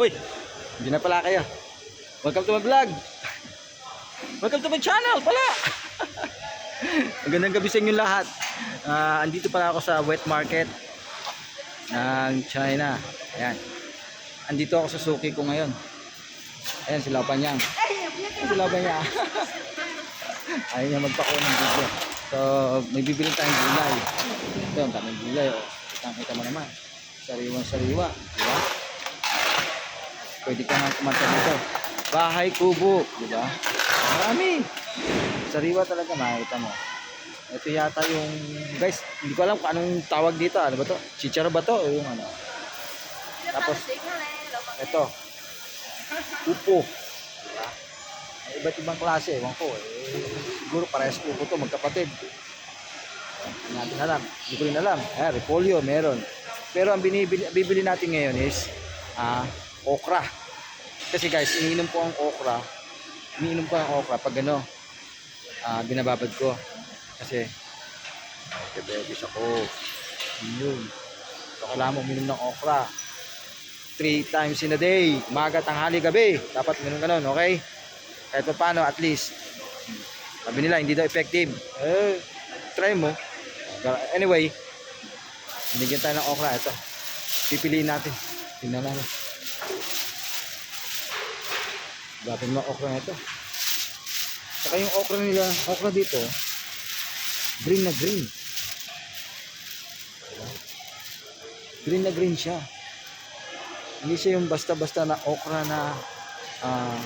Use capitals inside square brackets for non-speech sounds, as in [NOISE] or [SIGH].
Uy, hindi na pala kayo. Welcome to my vlog. Welcome to my channel pala. [LAUGHS] Magandang gabi sa inyo lahat. Ah, andito pala ako sa wet market ng China. Ayan. Andito ako sa suki ko ngayon. Ayan sila pa niya. Sila pa niya. [LAUGHS] Ayaw niya magpako ng video. So, may bibili tayong gulay. Ito, ang daming gulay. Oh. Kita mo naman. Sariwang sariwa. Di ba? Pwede ka nang kumanta dito. Bahay kubo. Di ba? Marami. Sariwa talaga makikita mo. Ito yata yung guys, hindi ko alam kung anong tawag dito. Ano ba to? Chicharo ba to? O yung ano? Tapos, ito. Upo. Diba? May iba't ibang klase. Ewan ko. Eh, siguro parehas upo to. Magkapatid. Hindi natin alam. Hindi ko rin alam. Ayan, repolyo, meron. Pero ang binibili, bibili natin ngayon is ah, okra. Kasi guys, iniinom ko ang okra. Iniinom ko ang okra pag ano, ah, binababad ko. Kasi, diabetes ako. Yun. So, kailangan mo uminom ng okra. Three times in a day. Umaga, tanghali, gabi. Dapat uminom ka nun, okay? Kahit pa paano, at least. Sabi nila, hindi daw effective. Eh, try mo. Anyway, binigyan tayo ng okra. Ito. Pipiliin natin. Tingnan natin. Gapin mo okra na ito. Saka yung okra nila, okra dito, green na green. Green na green siya. Hindi siya yung basta-basta na okra na ah,